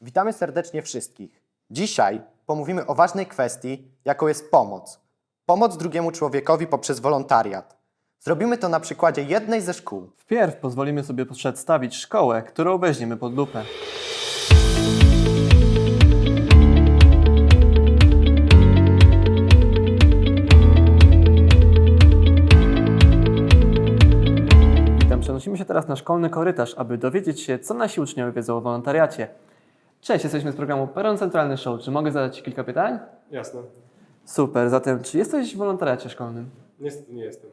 Witamy serdecznie wszystkich. Dzisiaj pomówimy o ważnej kwestii, jaką jest pomoc. Pomoc drugiemu człowiekowi poprzez wolontariat. Zrobimy to na przykładzie jednej ze szkół. Wpierw pozwolimy sobie przedstawić szkołę, którą weźmiemy pod lupę. Witam, przenosimy się teraz na szkolny korytarz, aby dowiedzieć się, co nasi uczniowie wiedzą o wolontariacie. Cześć, jesteśmy z programu Peron Centralny Show. Czy mogę zadać Ci kilka pytań? Jasne. Super, zatem czy jesteś w wolontariacie szkolnym? Niestety nie jestem.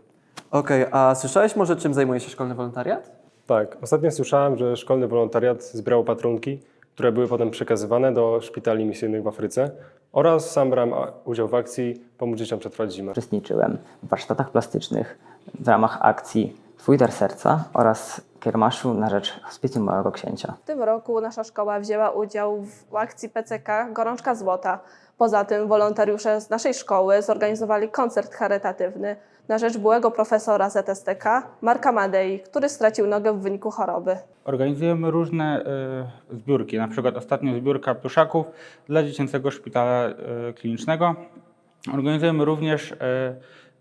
Okej, a słyszałeś może, czym zajmuje się szkolny wolontariat? Tak, ostatnio słyszałem, że szkolny wolontariat zbierał patrunki, które były potem przekazywane do szpitali misyjnych w Afryce oraz sam brałem udział w akcji Pomóc dzieciom przetrwać zimę. Uczestniczyłem w warsztatach plastycznych w ramach akcji Twój dar serca oraz kiermaszu na rzecz Hospicjum Małego Księcia. W tym roku nasza szkoła wzięła udział w akcji PCK Gorączka Złota. Poza tym wolontariusze z naszej szkoły zorganizowali koncert charytatywny na rzecz byłego profesora ZSTK Marka Madei, który stracił nogę w wyniku choroby. Organizujemy różne y, zbiórki, na przykład ostatnio zbiórka pluszaków dla Dziecięcego Szpitala y, Klinicznego. Organizujemy również y,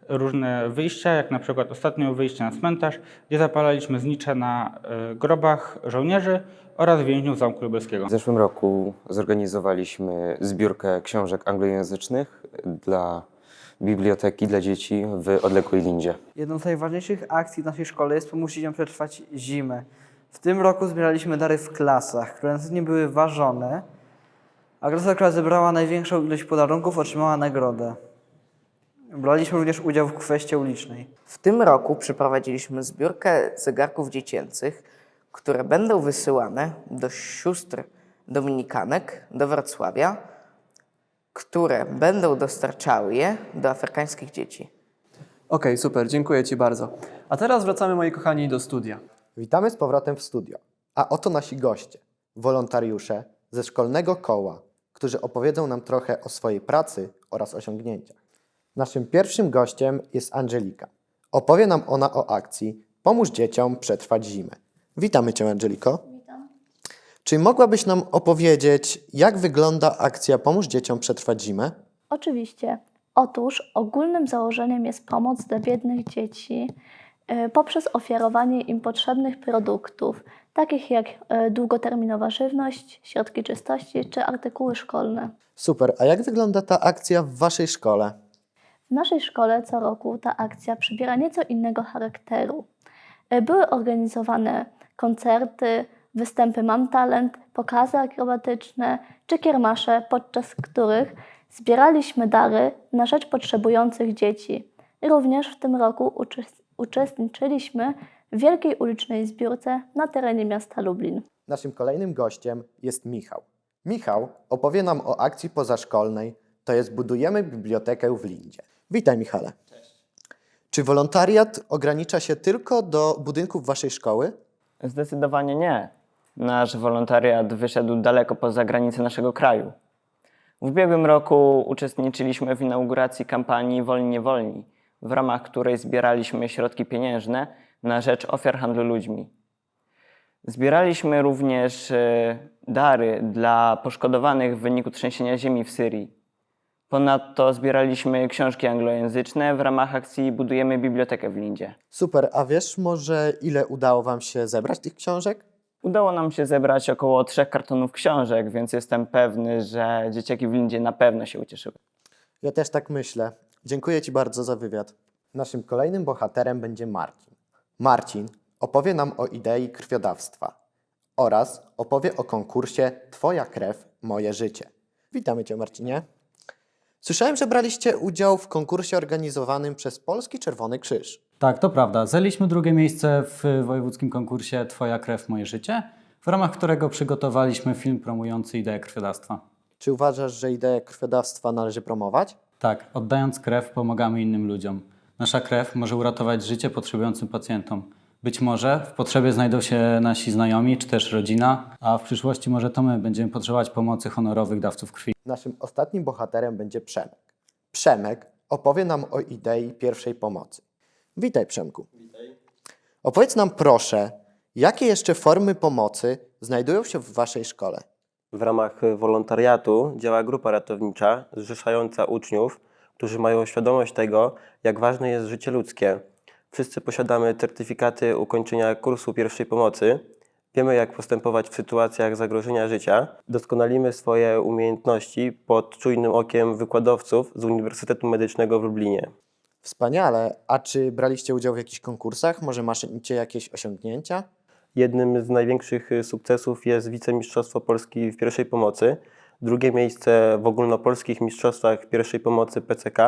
różne wyjścia, jak na przykład ostatnio wyjście na cmentarz, gdzie zapalaliśmy znicze na y, grobach żołnierzy oraz więźniów Zamku Lubelskiego. W zeszłym roku zorganizowaliśmy zbiórkę książek anglojęzycznych dla biblioteki dla dzieci w odległej Lindzie. Jedną z najważniejszych akcji w naszej szkole jest pomóc dzieciom przetrwać zimę. W tym roku zbieraliśmy dary w klasach, które następnie były ważone, a klasa, która zebrała największą ilość podarunków, otrzymała nagrodę. Braliśmy również udział w kwestii ulicznej. W tym roku przeprowadziliśmy zbiórkę zegarków dziecięcych, które będą wysyłane do sióstr dominikanek do Wrocławia, które będą dostarczały je do afrykańskich dzieci. Okej, super, dziękuję Ci bardzo. A teraz wracamy, moi kochani, do studia. Witamy z powrotem w studio. A oto nasi goście, wolontariusze ze szkolnego koła, którzy opowiedzą nam trochę o swojej pracy oraz osiągnięciach. Naszym pierwszym gościem jest Angelika. Opowie nam ona o akcji Pomóż dzieciom przetrwać zimę. Witamy Cię, Angeliko. Witam. Czy mogłabyś nam opowiedzieć, jak wygląda akcja Pomóż dzieciom przetrwać zimę? Oczywiście. Otóż ogólnym założeniem jest pomoc dla biednych dzieci e, poprzez ofiarowanie im potrzebnych produktów, takich jak e, długoterminowa żywność, środki czystości czy artykuły szkolne. Super, a jak wygląda ta akcja w Waszej szkole? W naszej szkole co roku ta akcja przybiera nieco innego charakteru. E, Były organizowane koncerty, występy Mam Talent, pokazy akrobatyczne czy kiermasze, podczas których zbieraliśmy dary na rzecz potrzebujących dzieci. Również w tym roku uczes- uczestniczyliśmy w wielkiej ulicznej zbiórce na terenie miasta Lublin. Naszym kolejnym gościem jest Michał. Michał opowie nam o akcji pozaszkolnej, to jest Budujemy Bibliotekę w Lindzie. Witaj Michale. Czy wolontariat ogranicza się tylko do budynków Waszej szkoły? Zdecydowanie nie. Nasz wolontariat wyszedł daleko poza granice naszego kraju. W ubiegłym roku uczestniczyliśmy w inauguracji kampanii Wolni nie wolni, w ramach której zbieraliśmy środki pieniężne na rzecz ofiar handlu ludźmi. Zbieraliśmy również e, dary dla poszkodowanych w wyniku trzęsienia ziemi w Syrii. Ponadto zbieraliśmy książki anglojęzyczne w ramach akcji Budujemy Bibliotekę w Lindzie. Super, a wiesz może ile udało Wam się zebrać tych książek? Udało nam się zebrać około trzech kartonów książek, więc jestem pewny, że dzieciaki w Lindzie na pewno się ucieszyły. Ja też tak myślę. Dziękuję Ci bardzo za wywiad. Naszym kolejnym bohaterem będzie Marcin. Marcin opowie nam o idei krwiodawstwa oraz opowie o konkursie Twoja krew, moje życie. Witamy Cię, Marcinie. Słyszałem, że braliście udział w konkursie organizowanym przez Polski Czerwony Krzyż. Tak, to prawda. Zajęliśmy drugie miejsce w wojewódzkim konkursie Twoja krew, moje życie, w ramach którego przygotowaliśmy film promujący ideę krwiodawstwa. Czy uważasz, że ideę krwiodawstwa należy promować? Tak, oddając krew pomagamy innym ludziom. Nasza krew może uratować życie potrzebującym pacjentom. Być może w potrzebie znajdą się nasi znajomi czy też rodzina, a w przyszłości może to my będziemy potrzebować pomocy honorowych dawców krwi. Naszym ostatnim bohaterem będzie Przemek. Przemek opowie nam o idei pierwszej pomocy. Witaj, Przemku. Witaj. Opowiedz nam proszę, jakie jeszcze formy pomocy znajdują się w Waszej szkole? W ramach wolontariatu działa grupa ratownicza zrzeszająca uczniów, którzy mają świadomość tego, jak ważne jest życie ludzkie. Wszyscy posiadamy certyfikaty ukończenia kursu pierwszej pomocy. Wiemy, jak postępować w sytuacjach zagrożenia życia. Doskonalimy swoje umiejętności pod czujnym okiem wykładowców z Uniwersytetu Medycznego w Lublinie. Wspaniale. A czy braliście udział w jakichś konkursach? Może macie jakieś osiągnięcia? Jednym z największych sukcesów jest wicemistrzostwo Polski w pierwszej pomocy, drugie miejsce w ogólnopolskich mistrzostwach pierwszej pomocy PCK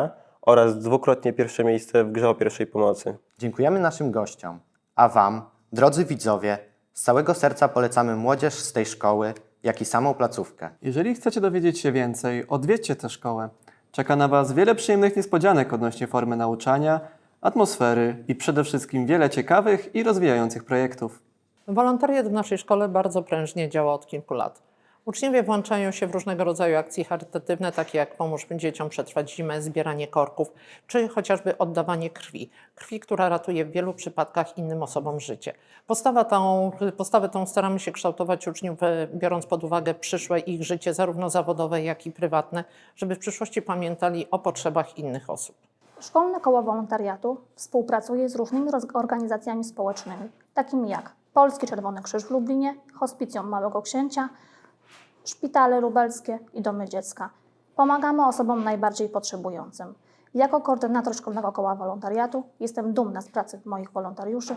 oraz dwukrotnie pierwsze miejsce w grze o pierwszej pomocy. Dziękujemy naszym gościom. A Wam, drodzy widzowie, z całego serca polecamy młodzież z tej szkoły, jak i samą placówkę. Jeżeli chcecie dowiedzieć się więcej, odwiedźcie tę szkołę. Czeka na Was wiele przyjemnych niespodzianek odnośnie formy nauczania, atmosfery i przede wszystkim wiele ciekawych i rozwijających projektów. Wolontariat w naszej szkole bardzo prężnie działa od kilku lat. Uczniowie włączają się w różnego rodzaju akcje charytatywne, takie jak pomóż dzieciom przetrwać zimę, zbieranie korków, czy chociażby oddawanie krwi. Krwi, która ratuje w wielu przypadkach innym osobom życie. Postawę tą, postawę tą staramy się kształtować uczniów, e, biorąc pod uwagę przyszłe ich życie, zarówno zawodowe, jak i prywatne, żeby w przyszłości pamiętali o potrzebach innych osób. Szkolne Koło Wolontariatu współpracuje z różnymi organizacjami społecznymi, takimi jak Polski Czerwony Krzyż w Lublinie, Hospicjum Małego Księcia, Szpitale Lubelskie i Domy Dziecka. Pomagamy osobom najbardziej potrzebującym. Jako koordynator Szkolnego Koła Wolontariatu jestem dumna z pracy moich wolontariuszy